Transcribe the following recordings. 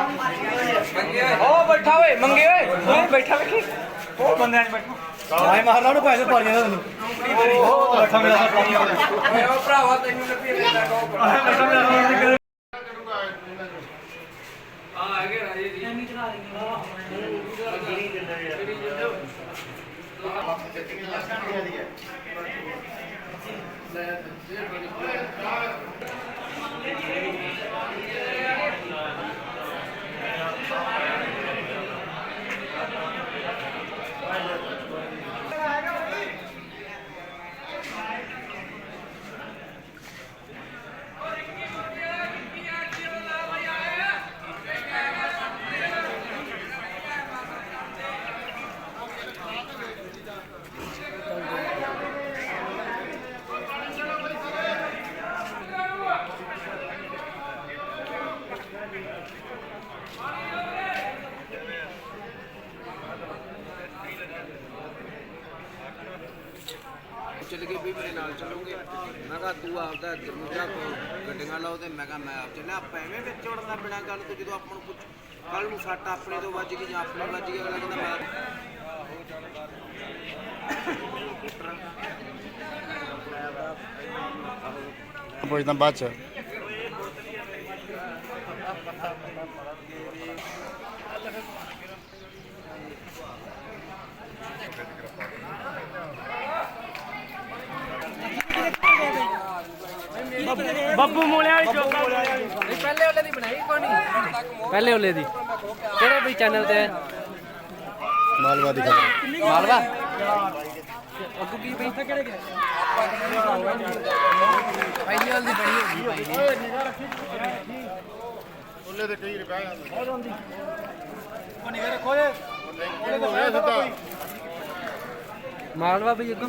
ਉਹ ਬੈਠਾ ਓਏ ਮੰਗੇ ਓਏ। ਓਏ ਬੈਠਾ ਵੇਖੀ। ਉਹ ਬੰਦਿਆਂ 'ਚ ਬੈਠਾ। ਆਏ ਮਾਰਨਾ ਉਹਨੂੰ ਪੈਸੇ ਪਾ ਗਿਆ ਤੈਨੂੰ। ਉਹ ਬੈਠਾ ਮੇਰਾ ਸਾਥ। ਉਹ ਭਰਾਵਾ ਤੈਨੂੰ ਲੱਭੀ ਜਾਂਦਾ ਕੋ ਬੈਠਾ ਮੇਰਾ ਤੂੰ ਆਪਦਾ ਦੂਜਾ ਗੱਡੀਆਂ ਲਾਓ ਤੇ ਮੈਂ ਕਿਹਾ ਮੈਂ ਆਪ ਚੱਲਿਆ। ਆਪਾਂ ਐਵੇਂ ਵਿੱਚ ਵੜਨਾ ਬਿਨਾਂ ਗੱਲ ਤੋਂ ਜਦੋਂ ਆਪਾਂ ਨੂੰ ਪੁੱਛ ਕੱਲ ਨੂੰ ਸੱਟ ਆਪਣੇ ਤੋਂ ਵੱਜ ਗਈ ਜਾਂ ਆਪਣੇ ਵੱਜ ਗਈ, ਅਗਲਾ ਕਹਿੰਦਾ ਮੈਂ ਪੁੱਛਦਾ ਬਾਅਦ ਚ। ਬੱਬੂ ਮੋਲੇ ਵਾਲੀ ਚੋਕਾ। ਪਹਿਲੇ ਉਹਲੇ ਦੀ ਬਣਾਈ ਨਹੀਂ ਪਹਿਲੇ ਉਹਲੇ ਦੀ। ਕਿਹੜੇ ਵੀ ਚੈਨਲ ਤੇ? ਹੈ ਮਾਲਵਾ ਦੀ ਖਬਰ। ਮਾਲਵਾ? ਅੱਗੂ ਕੀ ਬਈ? ਕਿਹੜੇ ਗਏ? ਪਹਿਲੀ ਵਾਲੀ ਦੀ ਬਣੀ ਹੋਈ ਭਾਈ। ਉਹਲੇ ਤੇ ਕਈ ਰੁਪਏ ਆਉਂਦੇ ਉਹ ਨਿਗਰ ਸਿੱਧਾ। ਮਾਲਵਾ ਵੀ ਅੱਗੋਂ।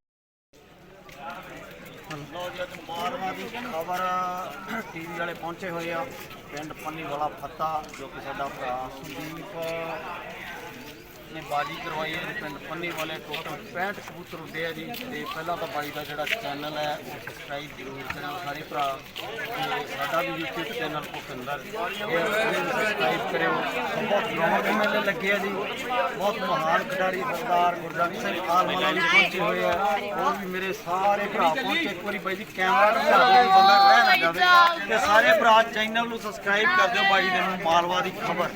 ਲੋ ਜੀ, ਅੱਜ ਮਾਲਵਾ ਦੀ ਖਬਰ ਟੀਵੀ ਵਾਲੇ ਪਹੁੰਚੇ ਹੋਏ ਆ। ਪਿੰਡ ਪੰਨੀ ਵਾਲਾ ਫੱਤਾ, ਜੋ ਕਿ ਸਾਡਾ ਭਰਾ ਸੰਦੀਪ ਨੇ ਬਾਜੀ ਕਰਵਾਈ ਹੈ ਪਿੰਡ ਪੰਨੀ ਵਾਲੇ ਟੋਟਲ 65 ਕਬੂਤਰ ਉੱਡੇ ਆ ਜੀ ਤੇ ਪਹਿਲਾਂ ਤਾਂ ਬਾਈ ਦਾ ਜਿਹੜਾ ਚੈਨਲ ਹੈ, ਉਹ ਸਬਸਕ੍ਰਾਈਬ ਜ਼ਰੂਰ ਕਰਿਓ ਸਾਰੇ ਭਰਾ। ਤੇ ਸਾਡਾ ਵੀ YouTube ਚੈਨਲ ਭੁਪਿੰਦਰ ਸਬਸਕ੍ਰਾਈਬ ਕਰਿਓ। ਬਹੁਤ ਰੌਣਕ ਮੇਲੇ ਲੱਗੇ ਆ ਜੀ। ਬਹੁਤ ਮਹਾਨ ਖਿਡਾਰੀ ਸਰਦਾਰ ਗੁਰਜੰਟ ਸਿੰਘ ਆਲਮਲਾ ਵੀ ਪਹੁੰਚੇ ਹੋਏ ਆ। ਹੋਰ ਵੀ ਮੇਰੇ ਸਾਰੇ ਭਰਾ ਪਹੁੰਚੇ। ਇੱਕ ਵਾਰੀ ਬਾਈ ਜੀ ਕੈਮਰਾ ਦਿਖਾ ਦਿਓ ਵੀ ਬੰਦਾ ਰਹਿ ਨਾ ਜਾਵੇ। ਤੇ ਸਾਰੇ ਭਰਾ ਚੈਨਲ ਨੂੰ ਸਬਸਕ੍ਰਾਈਬ ਕਰ ਦਿਓ। ਬਾਈ ਦੇ ਨੂੰ ਮਾਲਵਾ ਦੀ ਖਬਰ।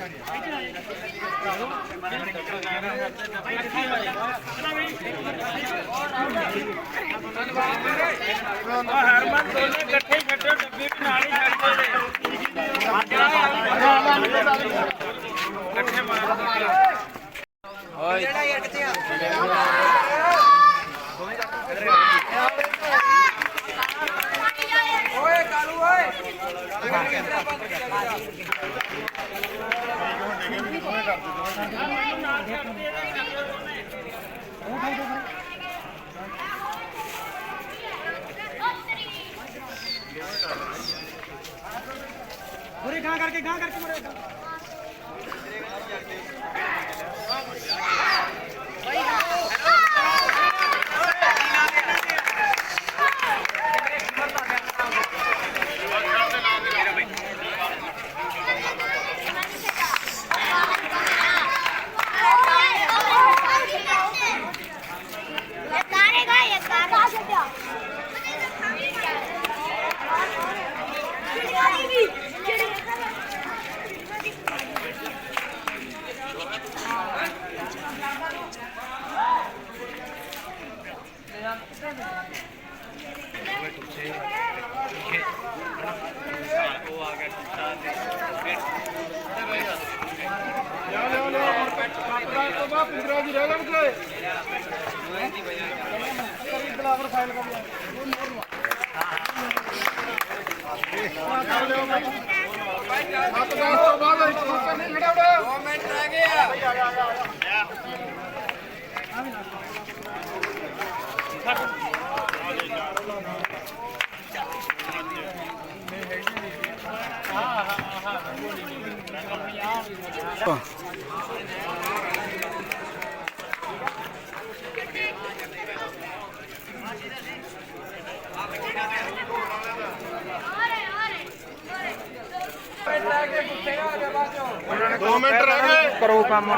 ਹਰਮਨ ਦੋਨੇ ਇਕੱਠੇ ਹੀ ਖੱਟੋ ਡੱਬੀ ਵੀ ਨਾਲ ਹੀ ਛੱਡਦੇ ਓਏ ਕਾਲੂ ਓਏ ਪੂਰੀ ਗਾਂ ਕਰਕੇ ਗਾਂ ਕਰਕੇ ਮੁਰੇ Oh. ਦੋ ਮਿੰਟ ਰਹਿ ਗਏ ਕਰੋ ਕੰਮ ਆ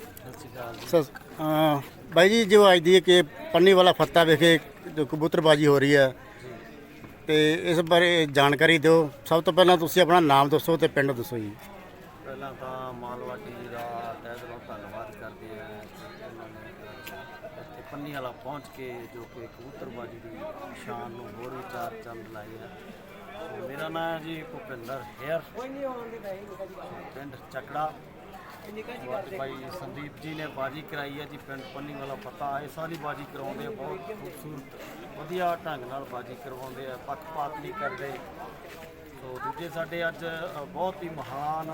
ਬਾਈ ਜੀ, ਜੋ ਅੱਜ ਦੀ ਕਿ ਪੰਨੀ ਵਾਲਾ ਫੱਤਾ ਵਿਖੇ, ਜੋ ਕਬੂਤਰਬਾਜੀ ਹੋ ਰਹੀ ਹੈ, ਤੇ ਇਸ ਬਾਰੇ ਜਾਣਕਾਰੀ ਦਿਓ। ਸਭ ਤੋਂ ਪਹਿਲਾਂ ਤੁਸੀਂ ਆਪਣਾ ਨਾਮ ਦੱਸੋ ਤੇ ਪਿੰਡ ਦੱਸੋ ਜੀ। ਪਹਿਲਾਂ ਤਾਂ ਮਾਲਵਾਟੀ ਦਾ ਤਹਿ ਦਿਲੋਂ ਧੰਨਵਾਦ ਕਰਦੇ ਹਾਂ ਇਹਨਾਂ ਨੇ ਇੱਥੇ ਪੰਨੀ ਵਾਲਾ ਪਹੁੰਚ ਕੇ ਜੋ ਕਿ ਕਬੂਤਰਬਾਜੀ ਦੀ ਸ਼ਾਨ ਨੂੰ ਹੋਰ ਵੀ ਚਾਰ ਚੰਦ ਲਾਏ ਹੈ। ਮੇਰਾ ਨਾਮ ਜੀ ਭੁਪਿੰਦਰ ਹੇਅਰ। ਪਿੰਡ ਚੱਕੜਾ। ਤੇ ਭਾਈ ਸੰਦੀਪ ਜੀ ਨੇ ਬਾਜੀ ਕਰਾਈ ਹੈ ਜੀ, ਪਿੰਡ ਪੰਨੀ ਵਾਲਾ ਪਤਾ। ਹੈ ਸਾਰੀ ਬਾਜੀ ਕਰਾਉਂਦੇ ਆ, ਬਹੁਤ ਖੂਬਸੂਰਤ, ਵਧੀਆ ਢੰਗ ਨਾਲ ਬਾਜੀ ਕਰਵਾਉਂਦੇ ਆ, ਪੱਖਪਾਤ ਨਹੀਂ ਕਰਦੇ। ਸੋ ਦੂਜੇ ਸਾਡੇ ਅੱਜ ਬਹੁਤ ਹੀ ਮਹਾਨ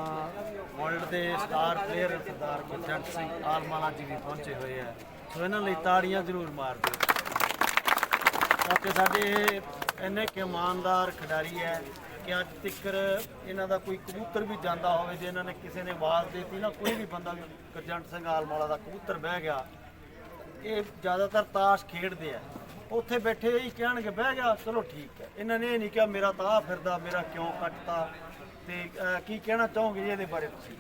ਵਰਲਡ ਦੇ ਸਟਾਰ ਪਲੇਅਰ ਸਰਦਾਰ ਗੁਰਜੰਟ ਸਿੰਘ ਆਲਮਾਲਾ ਜੀ ਵੀ ਪਹੁੰਚੇ ਹੋਏ ਆ। ਸੋ ਇਹਨਾਂ ਲਈ ਤਾੜੀਆਂ ਜ਼ਰੂਰ ਮਾਰ ਦਿਓ। ਕਿਉਂਕਿ ਸਾਡੇ ਇੰਨੇ ਕੁ ਇਮਾਨਦਾਰ ਖਿਡਾਰੀ ਹੈ ਕਿ ਅੱਜ ਤੱਕ ਇਹਨਾਂ ਦਾ ਕੋਈ ਕਬੂਤਰ ਵੀ ਜਾਂਦਾ ਹੋਵੇ, ਜੇ ਇਹਨਾਂ ਨੇ ਕਿਸੇ ਨੇ ਆਵਾਜ਼ ਦੇਤੀ ਨਾ, ਕੋਈ ਵੀ ਬੰਦਾ ਵੀ ਗੁਰਜੰਟ ਸਿੰਘ ਆਲਮਾਲਾ ਦਾ ਕਬੂਤਰ ਬਹਿ ਗਿਆ, ਇਹ ਜ਼ਿਆਦਾਤਰ ਤਾਸ਼ ਖੇਡਦੇ ਆ। ਉੱਥੇ ਬੈਠੇ ਹੀ ਕਹਿਣਗੇ, ਬਹਿ ਗਿਆ, ਚਲੋ ਠੀਕ ਹੈ। ਇਹਨਾਂ ਨੇ ਇਹ ਨਹੀਂ ਕਿਹਾ, ਮੇਰਾ ਤਾਂ ਆਹ ਫਿਰਦਾ, ਮੇਰਾ ਕਿਉਂ ਕੱਟਤਾ? ਤੇ ਕੀ ਕਹਿਣਾ ਚਾਹੋਗੇ ਜੀ ਇਹਦੇ ਬਾਰੇ ਤੁਸੀਂ?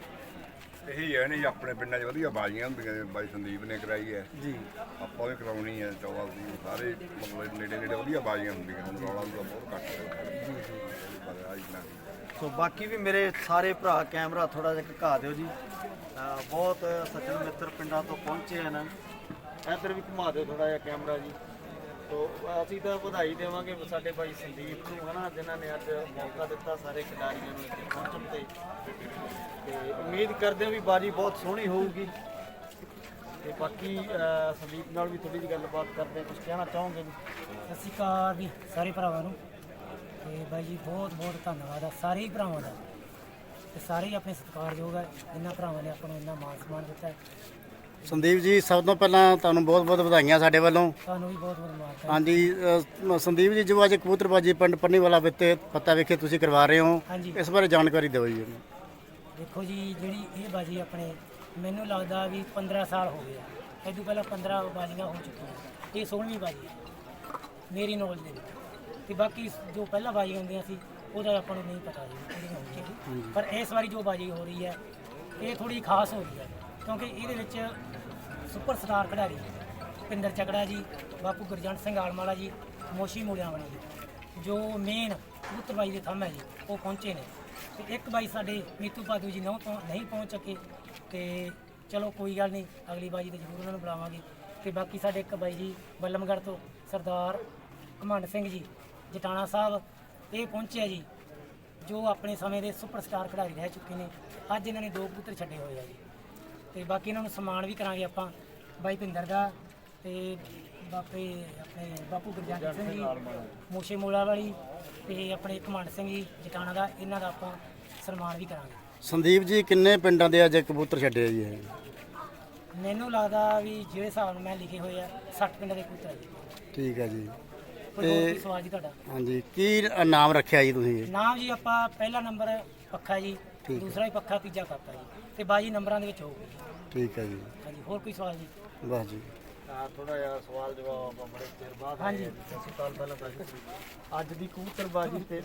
ਇਹੀ ਹੈ ਨਹੀਂ ਆਪਣੇ ਪਿੰਡਾਂ 'ਚ ਵਧੀਆ ਬਾਜ਼ੀਆਂ ਹੁੰਦੀਆਂ ਨੇ ਬਾਈ ਸੰਦੀਪ ਨੇ ਕਰਾਈ ਹੈ। ਜੀ। ਆਪਾਂ ਵੀ ਕਰਾਉਣੀ ਹੈ ਚੌਵਾ ਦੀ ਸਾਰੇ ਮਤਲਬ ਨੇੜੇ ਨੇੜੇ ਵਧੀਆ ਬਾਜ਼ੀਆਂ ਹੁੰਦੀਆਂ ਹੁਣ ਰੌਲਾ ਰੂਲਾ ਬਹੁਤ ਘੱਟ ਹੈ। ਜੀ ਜੀ। ਪਰ ਸੋ ਬਾਕੀ ਵੀ ਮੇਰੇ ਸਾਰੇ ਭਰਾ ਕੈਮਰਾ ਥੋੜਾ ਜਿਹਾ ਘਕਾ ਦਿਓ ਜੀ। ਅਹ ਬਹੁਤ ਸੱਜਣ ਮਿੱਤਰ ਪਿੰਡਾਂ ਤੋਂ ਪਹੁੰਚੇ ਹਨ। ਇੱਧਰ ਵੀ ਘੁਮਾ ਦਿਓ ਥੋੜਾ ਜਿਹਾ ਕੈਮਰਾ ਜੀ। ਸੋ ਅਸੀਂ ਤਾਂ ਵਧਾਈ ਦੇਵਾਂਗੇ ਸਾਡੇ ਭਾਈ ਸੰਦੀਪ ਨੂੰ, ਹਨਾ, ਜਿਨ੍ਹਾਂ ਨੇ ਅੱਜ ਮੌਕਾ ਦਿੱਤਾ ਸਾਰੇ ਖਿਡਾਰੀਆਂ ਨੂੰ ਇੱਥੇ ਪਹੁੰਚਣ ਤੇ। ਤੇ ਉਮੀਦ ਕਰਦੇ ਹਾਂ ਵੀ ਬਾਜੀ ਬਹੁਤ ਸੋਹਣੀ ਹੋਊਗੀ। ਤੇ ਬਾਕੀ ਸੰਦੀਪ ਨਾਲ ਵੀ ਥੋੜੀ ਜਿਹੀ ਗੱਲਬਾਤ ਕਰਦੇ ਹਾਂ ਕੁਝ ਕਹਿਣਾ ਚਾਹੋਗੇ ਜੀ? ਸਤਿ ਸ਼੍ਰੀ ਅਕਾਲ ਜੀ, ਸਾਰੇ ਭਰਾਵਾਂ ਨੂੰ। ਤੇ ਬਾਈ ਜੀ, ਬਹੁਤ ਬਹੁਤ ਧੰਨਵਾਦ ਆ ਸਾਰੇ ਹੀ ਭਰਾਵਾਂ ਦਾ। ਤੇ ਸਾਰੇ ਹੀ ਆਪਣੇ ਸਤਿਕਾਰਯੋਗ ਹੈ ਜਿਨ੍ਹਾਂ ਭਰਾਵਾਂ ਨੇ ਆਪਾਂ ਨੂੰ ਇੰਨਾ ਮਾਣ ਸਨਮਾਨ ਦਿੱਤਾ ਹੈ। ਸੰਦੀਪ ਜੀ ਸਭ ਤੋਂ ਪਹਿਲਾਂ ਤੁਹਾਨੂੰ ਬਹੁਤ ਬਹੁਤ ਵਧਾਈਆਂ ਸਾਡੇ ਵੱਲੋਂ। ਤੁਹਾਨੂੰ ਵੀ ਬਹੁਤ ਬਹੁਤ ਮੁਬਾਰਕਾਂ। ਹਾਂਜੀ ਸੰਦੀਪ ਜੀ ਜੋ ਅੱਜ ਕਬੂਤਰਬਾਜੀ ਪਿੰਡ ਪੰਨੀ ਵਾਲਾ ਵਿਖੇ ਫੱਤਾ ਵਿਖੇ ਤੁਸੀਂ ਕਰਵਾ ਰਹੇ ਹੋ ਹਾਂਜੀ। ਇਸ ਬਾਰੇ ਜਾਣਕਾਰੀ ਦਿਓ ਜੀ ਦੇਖੋ ਜੀ ਜਿਹੜੀ ਇਹ ਬਾਜੀ ਆਪਣੇ ਮੈਨੂੰ ਲੱਗਦਾ ਵੀ 15 ਸਾਲ ਹੋ ਗਏ ਆ। ਤੋਂ ਪਹਿਲਾਂ 15 ਬਾਜੀਆਂ ਹੋ ਚੁੱਕੀਆਂ। ਇਹ 16ਵੀਂ ਬਾਜੀ ਹੈ ਮੇਰੀ ਨੌਲੇਜ ਦੇ ਵਿੱਚ। ਤੇ ਬਾਕੀ ਜੋ ਪਹਿਲਾਂ ਬਾਜੀ ਹੁੰਦੀਆਂ ਸੀ ਉਹਦਾ ਆਪਾਂ ਨੂੰ ਨਹੀਂ ਪਤਾ ਜੀ। ਪਰ ਇਸ ਵਾਰੀ ਜੋ ਬਾਜੀ ਹੋ ਰਹੀ ਹੈ ਇਹ ਥੋੜੀ ਖਾਸ ਹੋ ਰਹੀ ਹੈ। ਕਿਉਂਕਿ ਇਹਦੇ ਵਿੱਚ ਸੁਪਰਸਟਾਰ ਖਿਡਾਰੀ ਪਿੰਦਰ ਚੱਕੜਾ ਜੀ, ਬਾਪੂ ਗੁਰਜੰਟ ਸਿੰਘ ਆਲਮਾਲਾ ਜੀ, ਮੋਸ਼ੀ ਮੂਲਿਆਂ ਵਾਲੀ ਜੀ ਜੋ ਮੇਨ ਕਬੂਤਰਬਾਜੀ ਦੇ ਥੰਮ ਹੈ ਜੀ, ਉਹ ਪਹੁੰਚੇ ਨੇ। ਤੇ ਇੱਕ ਬਾਈ ਸਾਡੇ ਨੀਤੂ ਪਾਦੂ ਜੀ ਨਹੁੰ ਪਹੁੰ- ਨਹੀਂ ਪਹੁੰਚ ਸਕੇ ਤੇ ਚਲੋ ਕੋਈ ਗੱਲ ਨਹੀਂ, ਅਗਲੀ ਬਾਜੀ ਤੇ ਜ਼ਰੂਰ ਉਹਨਾਂ ਨੂੰ ਬੁਲਾਵਾਂਗੇ। ਤੇ ਬਾਕੀ ਸਾਡੇ ਇੱਕ ਬਾਈ ਜੀ ਬੱਲਮਗੜ੍ਹ ਤੋਂ ਸਰਦਾਰ ਘਮੰਡ ਸਿੰਘ ਜੀ, ਜਟਾਣਾ ਸਾਹਿਬ, ਇਹ ਪਹੁੰਚਿਆ ਜੀ, ਜੋ ਆਪਣੇ ਸਮੇਂ ਦੇ ਸੁਪਰਸਟਾਰ ਖਿਡਾਰੀ ਰਹਿ ਚੁੱਕੇ ਨੇ। ਅੱਜ ਇਹਨਾਂ ਨੇ ਦੋ ਪੁੱਤਰ ਛੱਡੇ ਹੋਏ ਆ ਜੀ। ਤੇ ਬਾਕੀ ਇਹਨਾਂ ਨੂੰ ਸਨਮਾਨ ਵੀ ਕਰਾਂਗੇ ਆਪਾਂ ਬਾਈ ਭਿੰਦਰ ਦਾ ਤੇ ਬਾਪੇ ਆਪਣੇ ਬਾਪੂ ਗੁਰਜੰਟ ਸਿੰਘ ਜੀ ਮੋਸ਼ੇ ਮੋਲਾ ਵਾਲੀ ਤੇ ਆਪਣੇ ਘਮੰਡ ਸਿੰਘ ਜੀ ਜਟਾਣਾ ਦਾ ਇਹਨਾਂ ਦਾ ਆਪਾਂ ਸਨਮਾਨ ਵੀ ਕਰਾਂਗੇ। ਸੰਦੀਪ ਜੀ ਕਿੰਨੇ ਪਿੰਡਾਂ ਦੇ ਅੱਜ ਕਬੂਤਰ ਛੱਡੇ ਜੀ ਇਹ? ਮੈਨੂੰ ਲੱਗਦਾ ਵੀ ਜਿਹੜੇ ਹਿਸਾਬ ਨਾਲ ਮੈਂ ਲਿਖੇ ਹੋਏ ਆ 60 ਪਿੰਡ ਦੇ ਕਬੂਤਰ ਆ ਜੀ। ਠੀਕ ਹੈ ਜੀ। ਕੋਈ ਹੋਰ ਕੋਈ ਸਵਾਲ ਜੀ ਤੁਹਾਡਾ? ਹਾਂਜੀ ਕੀ ਨਾਮ ਰੱਖਿਆ ਜੀ ਤੁਸੀਂ ਨਾਮ ਜੀ ਆਪਾਂ ਪਹਿਲਾ ਨੰਬਰ ਪੱਖਾ ਜੀ ਠੀਕ ਹੈ। ਦੂਸਰਾ ਹੀ ਪੱਖਾ ਤੀਜਾ ਕਾਪਾ ਜੀ। ਤੇ ਬਾਜੀ ਨੰਬਰਾਂ ਦੇ ਵਿੱਚ ਹੋਊਗੀ। ਠੀਕ ਹੈ ਜੀ। ਹਾਂਜੀ ਹੋਰ ਕੋਈ ਸਵਾਲ ਜੀ? ਬਸ ਜੀ। ਥੋੜਾ ਜਿਹਾ ਸਵਾਲ ਜਵਾਬ ਆਪਾਂ ਬੜੇ ਚਿਰ ਬਾਅਦ ਹਾਂਜੀ ਸਤਿ ਸ਼੍ਰੀ ਅਕਾਲ ਪਹਿਲਾਂ ਤਾਂ ਅੱਜ ਦੀ ਕਬੂਤਰਬਾਜੀ ਤੇ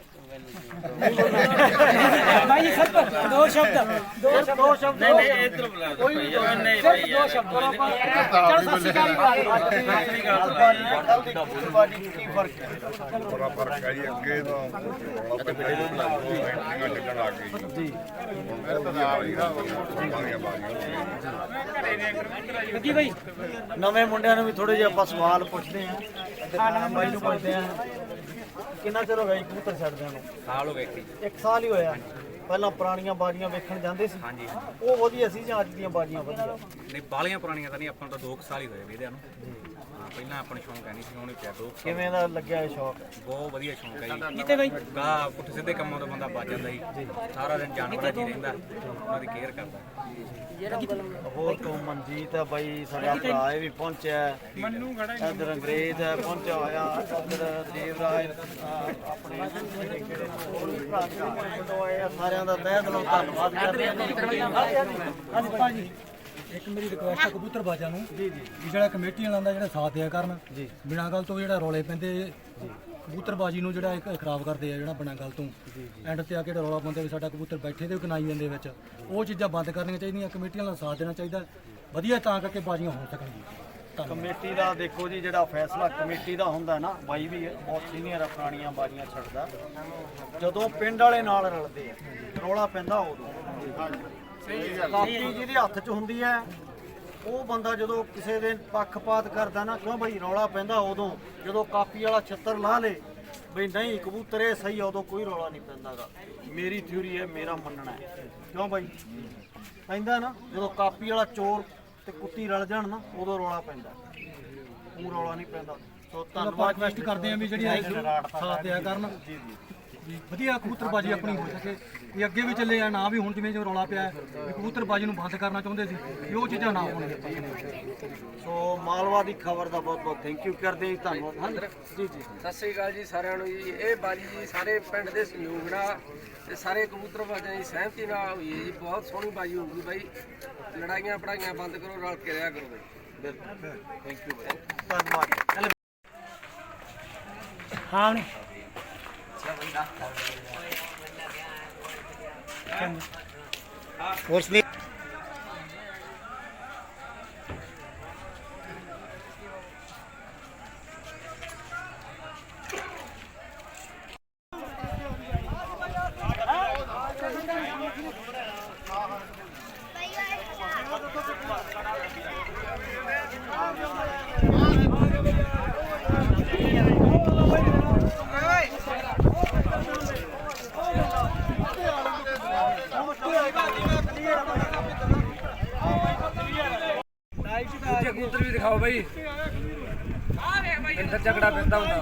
ਬਾਈ ਜੀ ਸਭ ਦੋ ਸ਼ਬਦ ਦੋ ਸ਼ਬਦ। ਦੋ ਸ਼ਬਦ। ਨਹੀਂ ਨਹੀਂ ਇਧਰ ਬੁਲਾ ਕੋਈ ਨਹੀਂ ਸਿਰਫ ਦੋ ਸ਼ਬਦ। ਚਲੋ ਸਤਿ ਸ਼੍ਰੀ ਅਕਾਲ ਜੀ। ਕੱਲ ਦੀ ਕਬੂਤਰਬਾਜੀ 'ਚ ਕੀ ਫ਼ਰਕ ਹੈ? ਬੜਾ ਫ਼ਰਕ ਹੈ ਜੀ ਅੱਗੇ ਤਾਂ ਰੌਲਾ ਪੈਂਦਾ ਸੀ ਐਂਟਰੀਆਂ ਛੱਡਣ ਆ ਗਏ ਜੀ। ਹੁਣ ਤਾਂ ਬਾਜ਼ੀਆਂ ਬਾਜ਼ੀਆਂ। ਲੱਗੀ ਬਾਈ। ਨਵੇਂ ਮੁੰਡਿਆਂ ਨੂੰ ਵੀ ਥੋੜੇ ਜਿਹਾ ਆਪਾਂ ਸਵਾਲ ਪੁੱਛਦੇ ਆਂ ਹਾਂ ਬਾਈ ਨੂੰ ਪੁੱਛਦੇ ਆਂ ਕਿੰਨਾ ਚਿਰ ਹੋ ਗਿਆ ਜੀ ਕਬੂਤਰ ਛੱਡਦਿਆਂ ਨੂੰ? ਸਾਲ ਹੋ ਗਏ ਜੀ ਇੱਕ ਸਾਲ ਹੀ ਹੋਇਆ। ਪਹਿਲਾਂ ਪੁਰਾਣੀਆਂ ਬਾਜੀਆਂ ਵੇਖਣ ਜਾਂਦੇ ਸੀ। ਹਾਂਜੀ। ਉਹ ਵਧੀਆ ਸੀ ਜਾਂ ਅੱਜ ਦੀਆਂ ਬਾਜੀਆਂ ਵਧੀਆ? ਨਹੀਂ ਬਾਲੀਆਂ ਪੁਰਾਣੀਆਂ ਤਾਂ ਨਹੀਂ ਆਪਾਂ ਨੂੰ ਤਾਂ 2 ਸਾਲ ਹੀ ਹੋਏ ਵੀਰਿਆਂ ਨੂੰ। ਪਹਿਲਾਂ ਆਪਾਂ ਨੂੰ ਸ਼ੌਂਕ ਹੈ ਨਹੀਂ ਸੀ ਹੁਣ ਪਿਆ 2 ਕਿਵੇਂ ਦਾ ਲੱਗਿਆ ਇਹ ਸ਼ੌਕ? ਬਹੁਤ ਵਧੀਆ ਸ਼ੌਂਕ ਹੈ ਜੀ। ਕਿਤੇ ਬਾਈ? ਗਾ ਪੁੱਠ ਸਿੱਧੇ ਕੰਮਾਂ ਤੋਂ ਬੰਦਾ ਬਚ ਜਾਂਦਾ ਜੀ। ਸਾਰਾ ਦਿਨ ਜਾਨਵਰਾਂ 'ਚ ਹੀ ਰਹਿੰਦਾ। ਉਹਨਾਂ ਦੀ ਕੇਅਰ ਕਰਦਾ। ਹੋਰ ਤੋਂ ਮਨਜੀਤ ਹੈ ਬਾਈ ਸਾਡਾ ਭਰਾ ਇਹ ਵੀ ਪਹੁੰਚਿਆ ਮੰਨੂ ਖੜਾ ਇਧਰ ਅੰਗਰੇਜ਼ ਹੈ ਪਹੁੰਚਿਆ ਹੋਇਆ। ਇਧਰ ਦੇਵਰਾਜ ਆਪਣੇ ਆਪਣੇ ਸਾਰਿਆਂ ਦਾ ਤਹਿ ਦਿਲੋਂ ਧੰਨਵਾਦ ਕਰਦੇ ਹਾਂ। ਹਾਂਜੀ ਭਾਜੀ। ਇੱਕ ਮੇਰੀ ਰਿਕੁਐਸਟ ਹੈ ਕਬੂਤਰ ਬਾਜਾਂ ਨੂੰ। ਜੀ ਜੀ। ਜਿਹੜਾ ਕਮੇਟੀ ਵਾਲਿਆਂ ਦਾ ਜਿਹੜਾ ਸਾਥ ਦਿਆ ਕਰਨ। ਜੀ। ਬਿਨਾਂ ਗੱਲ ਤੋਂ ਜਿਹੜਾ ਰੌਲੇ ਪੈਂਦੇ ਕਬੂਤਰਬਾਜੀ ਨੂੰ ਜਿਹੜਾ ਇੱਕ ਖਰਾਬ ਕਰਦੇ ਆ ਜਿਹੜਾ ਬਿਨਾਂ ਗੱਲ ਤੋਂ। ਐਂਡ ਤੇ ਆ ਕੇ ਜਿਹੜਾ ਰੌਲਾ ਪਾਉਂਦੇ ਵੀ ਸਾਡਾ ਕਬੂਤਰ ਬੈਠੇ ਤੇ ਕਨਾਈ ਜਾਂਦੇ ਵਿੱਚ। ਉਹ ਚੀਜ਼ਾਂ ਬੰਦ ਕਰਨੀਆਂ ਚਾਹੀਦੀਆਂ ਕਮੇਟੀ ਵਾਲਿਆਂ ਦਾ ਸਾਥ ਦੇਣਾ ਚਾਹੀਦਾ। ਵਧੀਆ ਤਾਂ ਕਰਕੇ ਬਾਜੀਆਂ ਹੋ ਸਕਣਗੀਆਂ ਕਮੇਟੀ ਦਾ ਦੇਖੋ ਜੀ ਜਿਹੜਾ ਫੈਸਲਾ ਕਮੇਟੀ ਦਾ ਹੁੰਦਾ ਨਾ ਬਾਈ ਵੀ ਬਹੁਤ ਸੀਨੀਅਰ ਆ ਪੁਰਾਣੀਆਂ ਬਾਜੀਆਂ ਛੱਡਦਾ। ਜਦੋਂ ਪਿੰਡ ਵਾਲੇ ਨਾਲ ਰਲਦੇ ਆ ਰੌਲਾ ਪੈਂਦਾ ਉਦੋਂ। ਕਾਪੀ ਜਿਹਦੇ ਹੱਥ 'ਚ ਹੁੰਦੀ ਹੈ ਉਹ ਬੰਦਾ ਜਦੋਂ ਕਿਸੇ ਦੇ ਪੱਖਪਾਤ ਕਰਦਾ ਨਾ ਕਿਉਂ ਬਈ ਰੌਲਾ ਪੈਂਦਾ ਉਦੋਂ? ਜਦੋਂ ਕਾਪੀ ਵਾਲਾ ਛੱਤਰ ਲਾ ਲੇ ਬਈ ਨਹੀਂ ਕਬੂਤਰ ਇਹ ਸਹੀ ਆ, ਉਦੋਂ ਕੋਈ ਰੌਲਾ ਨਹੀਂ ਪੈਂਦਾਗਾ। ਮੇਰੀ ਥਿਊਰੀ ਹੈ ਮੇਰਾ ਮੰਨਣਾ ਹੈ। ਕਿਉਂ ਬਾਈ? ਪੈਂਦਾ ਨਾ ਜਦੋਂ ਕਾਪੀ ਵਾਲਾ ਚੋਰ ਤੇ ਕੁੱਤੀ ਰਲ ਜਾਣ ਨਾ ਉਦੋਂ ਰੌਲਾ ਪੈਂਦਾ। ਉਹ ਰੌਲਾ ਨਹੀਂ ਪੈਂਦਾ। ਸੋ ਧੰਨਵਾਦ ਰਿਕਵੈਸਟ ਕਰਦੇ ਆਂ ਵੀ ਜਿਹੜੀ ਸਾਥ ਦਿਆ ਕਰਨ। ਵੀ ਵਧੀਆ ਕਬੂਤਰਬਾਜੀ ਆਪਣੀ ਹੋ ਸਕੇ। ਵੀ ਅੱਗੇ ਵੀ ਚੱਲੇ ਆ ਨਾ ਵੀ ਹੁਣ ਜਿਵੇਂ ਜੋ ਰੌਲਾ ਪਿਆ ਹੈ, ਵੀ ਕਬੂਤਰਬਾਜੀ ਨੂੰ ਬੰਦ ਕਰਨਾ ਚਾਹੁੰਦੇ ਸੀ ਵੀ ਉਹ ਚੀਜ਼ਾਂ ਨਾ ਹੋਣਗੀਆਂ ਸੋ ਮਾਲਵਾ ਦੀ ਖਬਰ ਦਾ ਬਹੁਤ ਬਹੁਤ ਥੈਂਕ ਯੂ ਕਰਦੇ ਹਾਂ ਜੀ, ਧੰਨਵਾਦ। ਹਾਂਜੀ ਜੀ ਜੀ। ਸਤਿ ਸ੍ਰੀ ਅਕਾਲ ਜੀ ਸਾਰਿਆਂ ਨੂੰ ਜੀ। ਇਹ ਬਾਜੀ ਜੀ ਸਾਰੇ ਪਿੰਡ ਦੇ ਸਹਿਯੋਗ ਨਾਲ ਤੇ ਸਾਰੇ ਕਬੂਤਰ ਬਾਜਾਂ ਦੀ ਸਹਿਮਤੀ ਨਾਲ ਹੋਈ ਹੈ ਜੀ। ਬਹੁਤ ਸੋਹਣੀ ਬਾਜੀ ਹੋਊਗੀ ਬਾਈ। ਲੜਾਈਆਂ ਪੜਾਈਆਂ ਬੰਦ ਕਰੋ ਰਲ ਕੇ ਰਿਹਾ ਕਰੋ ਬਾਈ। ਥੈਂਕ ਯੂ ਧੰਨਵਾਦ। ਹਾਂ ਨੀ। ਦੂਜੇ ਕਬੂਤਰ ਵੀ ਦਿਖਾਓ ਬਾਈ ਇੰਦਰ ਝਗੜਾ ਪੈਂਦਾ ਹੁੰਦਾ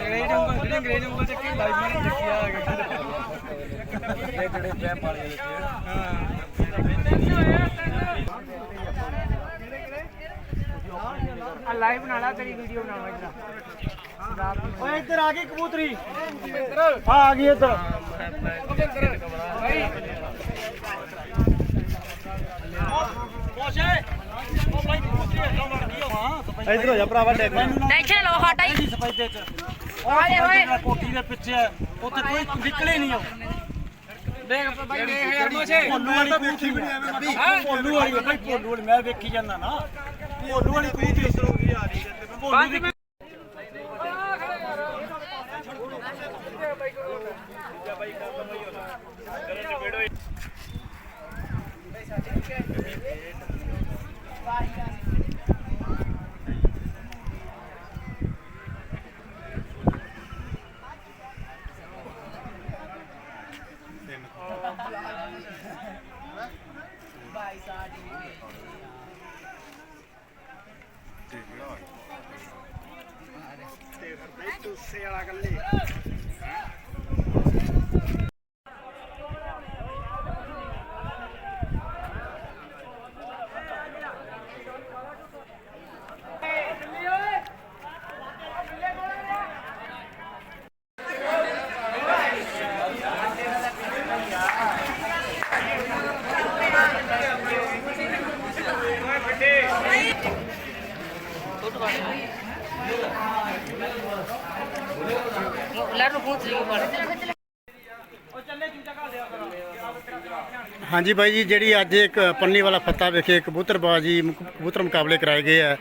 ਅੰਗਰੇਜ਼ ਉਂਗਲ ਜਿਹੜੇ ਅੰਗਰੇਜ਼ ਉਂਗਲ ਚੱਕੀ ਲਾਈਵ ਮੈਨ ਚੱਕਿਆ ਇਹ ਜਿਹੜੇ ਪੈਪ ਵਾਲੇ ਲਾਈਵ ਬਣਾ ਲਾ ਤੇਰੀ ਵੀਡੀਓ ਬਣਾਉਣਾ ਇੱਧਰ ਓਏ ਇੱਧਰ ਆ ਗਈ ਕਬੂਤਰੀ ਹਾਂ ਆ ਗਈ ਇੱਧਰ ਇੱਧਰ ਹੋ ਜਾ ਭਰਾਵਾ ਡੈਗ ਟੈਨਸ਼ਨ ਲਓ ਹਟਾ ਹੀ। ਸਫੈਦੇ ਚ ਆਏ ਹੋਏ ਕੋਠੀ ਦੇ ਪਿੱਛੇ ਹੈ, ਉੱਥੇ ਕੋਈ ਨਿਕਲੇ ਨਹੀਂ ਉਹ। ਦੇਖ ਬਾਈ ਦੇਖ ਯਾਰ ਮੋਸ਼ੇ ਭੋਲੂ ਵਾਲੀ ਕਬੂਤਰੀ ਭੋਲੂ ਵਾਲੀ ਭਾਈ ਭੋਲੂ ਵਾਲੀ ਮੈਂ ਵੇਖੀ ਜਾਂਦਾ ਨਾ। ਭੋਲੂ ਵਾਲੀ ਕਬੂਤਰੀ ਸਰੋਗੀ ਆ ਰਹੀ ਹੈ। ਤੇ ਭੋਲੂ ਪਾਸੇ ਵਾਲਾ ਗੱਲੇ ਦੀ ਹਾਂਜੀ ਬਾਈ ਜੀ ਜਿਹੜੀ ਅੱਜ ਇੱਕ ਪੰਨੀ ਵਾਲਾ ਫੱਤਾ ਵਿਖੇ ਕਬੂਤਰਬਾਜੀ ਕਬੂਤਰ ਮੁਕਾਬਲੇ ਕਰਾਏ ਗਏ ਆ।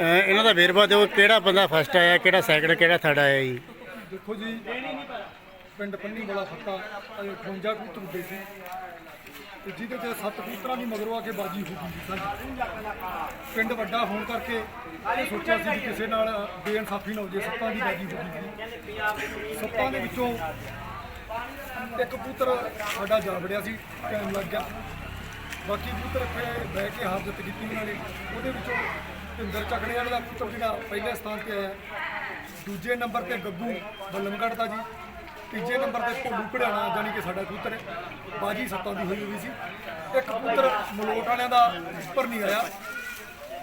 ਇਹਨਾਂ ਦਾ ਵੇਰਵਾ ਦਿਓ ਕਿਹੜਾ ਬੰਦਾ ਫਸਟ ਆਇਆ ਕਿਹੜਾ ਸੈਕਿੰਡ ਕਿਹੜਾ ਥਰਡ ਆਇਆ ਜੀ? ਦੇਖੋ ਜੀ ਪਿੰਡ ਪੰਨੀ ਵਾਲਾ ਫੱਤਾ ਅਜੇ 58 ਕਬੂਤਰ ਸੀ। ਤੇ ਜਿਹਦੇ ਤੇ ਸੱਤ ਕਬੂਤਰਾਂ ਦੀ ਮਗਰੋਂ ਆ ਕੇ ਬਾਜੀ ਹੋ ਗਈ ਸੀ ਪਿੰਡ ਵੱਡਾ ਹੋਣ ਕਰਕੇ ਇਹ ਸੋਚਿਆ ਸੀ ਕਿ ਕਿਸੇ ਨਾਲ ਬੇਇਨਸਾਫੀ ਨਾ ਹੋ ਜੇ, ਸੱਤਾਂ ਦੀ ਬਾਜੀ ਹੋ ਗਈ ਸੱਤਾਂ ਦੇ ਵਿੱਚੋਂ ਇੱਕ ਕਬੂਤਰ ਸਾਡਾ ਜਾ ਵੜਿਆ ਸੀ, ਟਾਈਮ ਲੱਗ ਗਿਆ। ਬਾਕੀ ਕਬੂਤਰ ਇੱਥੇ ਬਹਿ ਕੇ ਹਾਰ ਜਿੱਤ ਕੀਤੀ ਉਹਨਾਂ ਨੇ। ਉਹਦੇ ਵਿੱਚੋਂ ਭਿੰਦਰ ਚੱਕੜੇ ਵਾਲੇ ਦਾ ਕਬੂਤਰ ਜਿਹੜਾ ਪਹਿਲੇ ਸਥਾਨ ਤੇ ਆਇਆ। ਦੂਜੇ ਨੰਬਰ ਤੇ ਗੱਗੂ ਬੱਲਮਗੜ੍ਹ ਦਾ ਜੀ। ਤੀਜੇ ਨੰਬਰ ਤੇ ਭੋਲੂ ਘੜਿਆਣਾ ਜਾਨੀ ਕਿ ਸਾਡਾ ਕਬੂਤਰ ਹੈ। ਬਾਜੀ ਸੱਤਾਂ ਦੀ ਹੋਈ ਹੋਈ ਸੀ। ਇੱਕ ਕਬੂਤਰ ਮਲੋਟ ਵਾਲਿਆਂ ਦਾ ਉੱਪਰ ਨਹੀਂ ਆਇਆ।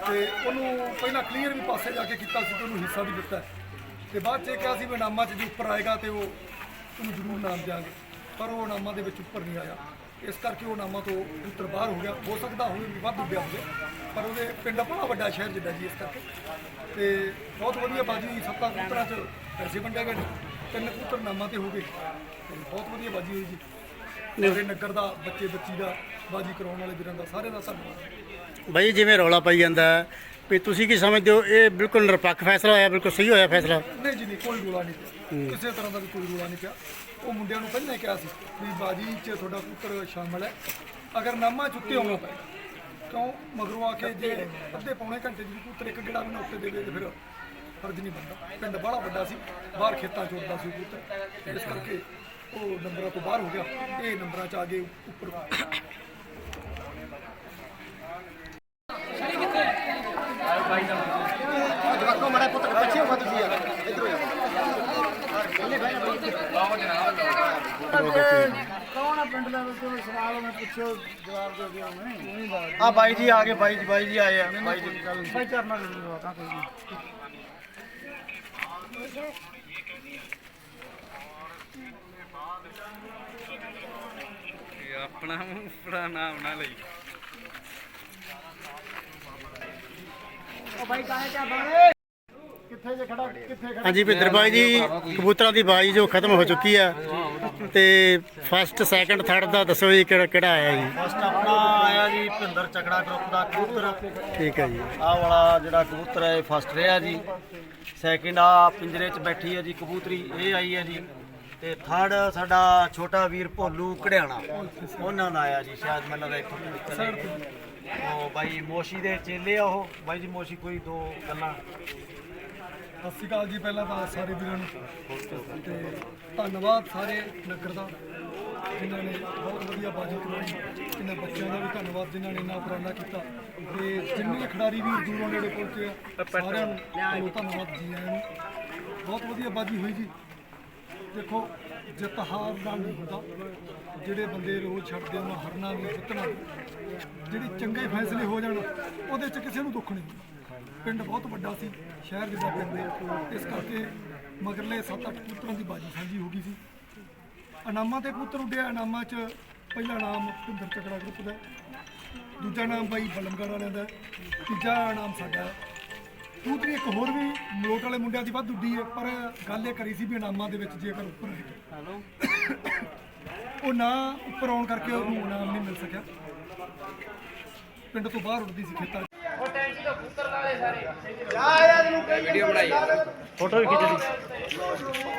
ਤੇ ਉਹਨੂੰ ਪਹਿਲਾਂ ਕਲੀਅਰ ਵੀ ਪਾਸੇ ਜਾ ਕੇ ਕੀਤਾ ਸੀ ਤੇ ਉਹਨੂੰ ਹਿੱਸਾ ਵੀ ਦਿੱਤਾ। ਤੇ ਬਾਅਦ 'ਚ ਇਹ ਕਿਹਾ ਸੀ ਵੀ ਨਾਮਾ 'ਚ ਜੇ ਉੱਪਰ ਆਏਗਾ ਤੇ ਉਹ ਉਹਨੂੰ ਜ਼ਰੂਰ ਨਾਮ ਦਿਆਂਗੇ। ਪਰ ਉਹ ਨਾਮਾ ਦੇ ਵਿੱਚ ਉੱਪਰ ਨਹੀਂ ਆਇਆ। ਇਸ ਕਰਕੇ ਉਹ ਨਾਮਾ ਤੋਂ ਉੱਤਰ ਬਾਹਰ ਹੋ ਗਿਆ। ਹੋ ਸਕਦਾ ਹੋਵੇ ਵੀ ਵੱਧ ਉੱਡਿਆ ਹੋਵੇ, ਪਰ ਉਹਦੇ ਪਿੰਡ ਬੜਾ ਵੱਡਾ ਸ਼ਹਿਰ ਜਿੱਦਾਂ ਜੀ ਇਸ ਕਰਕੇ। ਤੇ ਬਹੁਤ ਵਧੀਆ ਬਾਜੀ ਸੱਤਾਂ ਪੁੱਤਰਾਂ 'ਚ ਪੈਸੇ ਵੰਡੇ ਗਏ ਨੇ। ਤਿੰਨ ਕਬੂਤਰ ਨਾਮਾਂ ਤੇ ਹੋ ਗਏ। ਤੇ ਬਹੁਤ ਵਧੀਆ ਬਾਜੀ ਹੋਈ ਜੀ। ਮੇਰੇ ਨਗਰ ਦਾ ਬੱਚੇ ਬੱਚੀ ਦਾ ਬਾਜੀ ਕਰਾਉਣ ਵਾਲੇ ਵੀਰਾਂ ਦਾ ਸਾਰਿਆਂ ਦਾ ਧੰਨਵਾਦ। ਬਾਈ ਜਿਵੇਂ ਰੌਲਾ ਪਾਈ ਜਾਂਦਾ ਵੀ ਤੁਸੀਂ ਕੀ ਸਮਝਦੇ ਹੋ ਇਹ ਬਿਲਕੁਲ ਨਿਰਪੱਖ ਫੈਸਲਾ ਹੋਇਆ ਬਿਲਕੁਲ ਸਹੀ ਹੋਇਆ ਫੈਸਲਾ? ਨਹੀਂ ਜੀ ਨਹੀਂ ਕੋਈ ਰੋਲਾ ਨਹੀਂ ਕਿਸੇ ਤਰ੍ਹਾਂ ਦਾ ਕੋਈ ਰੋਲਾ ਨਹੀਂ ਪਿਆ। ਉਹ ਮੁੰਡਿਆਂ ਨੂੰ ਪਹਿਲਾਂ ਹੀ ਕਿਹਾ ਸੀ ਵੀ ਬਾਜੀ 'ਚ ਤੁਹਾਡਾ ਕਬੂਤਰ ਸ਼ਾਮਲ ਹੈ। ਅਗਰ ਨਾਮਾ ਚੁੱਤੇ ਆਉਣਾ ਪਏ ਕਿਉਂ? ਮਗਰੋਂ ਆ ਕੇ ਜੇ ਅੱਧੇ ਪੌਣੇ ਘੰਟੇ ਦੀ ਕਬੂਤਰ ਇੱਕ ਗੇੜਾ ਵੀ ਨਾ ਉੱਤੇ ਤੇ ਫਿਰ ਫਰਜ਼ ਨਹੀਂ ਬਣਦਾ। ਪਿੰਡ ਬੜਾ ਵੱਡਾ ਸੀ ਬਾਹਰ ਖੇਤਾਂ 'ਚ ਉੱਡਦਾ ਸੀ ਕਬੂਤਰ ਇਸ ਕਰਕੇ ਉਹ ਨੰਬਰਾਂ ਤੋਂ ਬਾਹਰ ਹੋ ਗਿਆ। ਇਹ ਨੰਬਰਾਂ 'ਚ ਆ ਗਏ ਉੱਪਰ। ਆ ਬਾਈ ਜੀ ਆ ਗਏ ਬਾਈ ਜੀ ਬਾਈ ਜੀ ਆਏ ਆ। ਬਾਈ ਜੀ। ਬਾਈ ਚਰਨਾ ਆਪਣਾ ਆਪਣਾ ਨਾਮ ਨਾ ਲਈ। ਹਾਂਜੀ ਭਿੰਦਰ ਬਾਈ ਜੀ ਕਬੂਤਰਾਂ ਦੀ ਬਾਜੀ ਜੋ ਖਤਮ ਹੋ ਚੁੱਕੀ ਆ ਤੇ ਫਸਟ ਸੈਕਿੰਡ ਥਰਡ ਦਾ ਦੱਸੋ ਜੀ ਕਿਹੜਾ ਕਿਹੜਾ ਆਇਆ ਜੀ? ਫਸਟ ਆਪਣਾ ਆਇਆ ਜੀ ਭਿੰਦਰ ਚੱਕੜਾ ਗਰੁੱਪ ਦਾ ਕਬੂਤਰ। ਠੀਕ ਹੈ ਜੀ। ਆਹ ਵਾਲਾ ਜਿਹੜਾ ਕਬੂਤਰ ਹੈ ਫਸਟ ਰਿਹਾ ਜੀ। ਸੈਕਿੰਡ ਆ ਪਿੰਜਰੇ 'ਚ ਬੈਠੀ ਹੈ ਜੀ, ਕਬੂਤਰੀ, ਇਹ ਆਈ ਹੈ ਜੀ। ਤੇ ਥਰਡ ਸਾਡਾ ਛੋਟਾ ਵੀਰ ਭੋਲੂ ਘੜਿਆਣਾ, ਉਹਨਾਂ ਦਾ ਆਇਆ ਜੀ, ਸ਼ਾਇਦ ਮੈਨੂੰ ਲੱਗਦਾ ਇੱਥੋਂ ਤੋਂ ਉਹ ਬਾਈ ਮੋਸ਼ੀ ਦੇ ਚੇਲੇ ਆ ਉਹ। ਬਾਈ ਜੀ, ਮੋਸ਼ੀ, ਕੋਈ ਦੋ ਗੱਲਾਂ। ਸਤਿ ਸ਼੍ਰੀ ਅਕਾਲ ਜੀ, ਪਹਿਲਾਂ ਤਾਂ ਸਾਰੇ ਵੀਰਾਂ ਨੂੰ। ਤੇ ਧੰਨਵਾਦ ਸਾਰੇ ਨਗਰ ਦਾ। ਜਿਨ੍ਹਾਂ ਨੇ ਬਹੁਤ ਵਧੀਆ ਬਾਜੀ ਕਰਵਾਈ ਇਹਨਾਂ ਬੱਚਿਆਂ ਦਾ ਵੀ ਧੰਨਵਾਦ ਜਿਨ੍ਹਾਂ ਨੇ ਇੰਨਾ ਉਪਰਾਲਾ ਕੀਤਾ। ਤੇ ਜਿੰਨੇ ਖਿਡਾਰੀ ਵੀ ਦੂਰੋਂ ਨੇੜੇ ਪਹੁੰਚੇ ਆ, ਸਾਰਿਆਂ ਨੂੰ ਬਹੁਤ ਧੰਨਵਾਦ ਜੀ ਆਇਆਂ ਨੂੰ। ਬਹੁਤ ਵਧੀਆ ਬਾਜੀ ਹੋਈ ਜੀ। ਦੇਖੋ, ਜਿੱਤ ਹਾਰ ਨਾਲ ਨਹੀਂ ਹੁੰਦਾ। ਜਿਹੜੇ ਬੰਦੇ ਰੋਜ਼ ਛੱਡਦੇ ਉਹਨਾਂ ਹਰਨਾ ਵੀ ਜਿੱਤਣਾ। ਜਿਹੜੇ ਚੰਗੇ ਫੈਸਲੇ ਹੋ ਜਾਣ, ਉਹਦੇ 'ਚ ਕਿਸੇ ਨੂੰ ਦੁੱਖ ਨਹੀਂ ਪਿੰਡ ਬਹੁਤ ਵੱਡਾ ਸੀ, ਸ਼ਹਿਰ ਜਿੱਦਾਂ ਪਿੰਡ ਦੇ ਇਸ ਕਰਕੇ ਮਗਰਲੇ 7-8 ਕਬੂਤਰਾਂ ਦੀ ਬਾਜੀ ਸਾਂਝੀ ਹੋ ਗਈ ਸੀ। ਇਨਾਮਾਂ ਤੇ ਕਬੂਤਰ ਉੱਡਿਆ। ਇਨਾਮਾਂ 'ਚ ਪਹਿਲਾ ਨਾਮ ਭਿੰਦਰ ਚੱਕੜਾ ਗਰੁੱਪ ਦਾ ਦੂਜਾ ਨਾਮ ਬਾਈ ਬਲਮਗੜ ਵਾਲਿਆਂ ਦਾ ਤੀਜਾ ਨਾਮ ਸਾਡਾ। ਕਬੂਤਰੀ ਇੱਕ ਹੋਰ ਵੀ ਮਲੋਟ ਵਾਲੇ ਮੁੰਡਿਆਂ ਦੀ ਵੱਧ ਉੱਡੀ ਹੈ ਪਰ ਗੱਲ ਇਹ ਕਰੀ ਸੀ ਵੀ ਇਨਾਮਾਂ ਦੇ ਵਿੱਚ ਜੇਕਰ ਉੱਪਰ ਹੈਲੋ। ਉਹ ਨਾ ਉੱਪਰ ਆਉਣ ਕਰਕੇ ਉਹਨੂੰ ਇਨਾਮ ਨਹੀਂ ਮਿਲ ਸਕਿਆ। ਪਿੰਡ ਤੋਂ ਬਾਹਰ ਉੱਡਦੀ ਸੀ ਖੇਤਾਂ 'ਚ। ਵੀਡੀਓ ਬਣਾਈ ਫੋਟੋ ਵੀ ਖਿੱਚ ਲਈ ਤੁਹਾਨੂੰ ਵੀ ਬਣਾਈ ਆ ਤੁਹਾਨੂੰ ਵੀ ਤੁਹਾਨੂੰ ਵੀ ਤੂੰ ਕਰੇਗਾ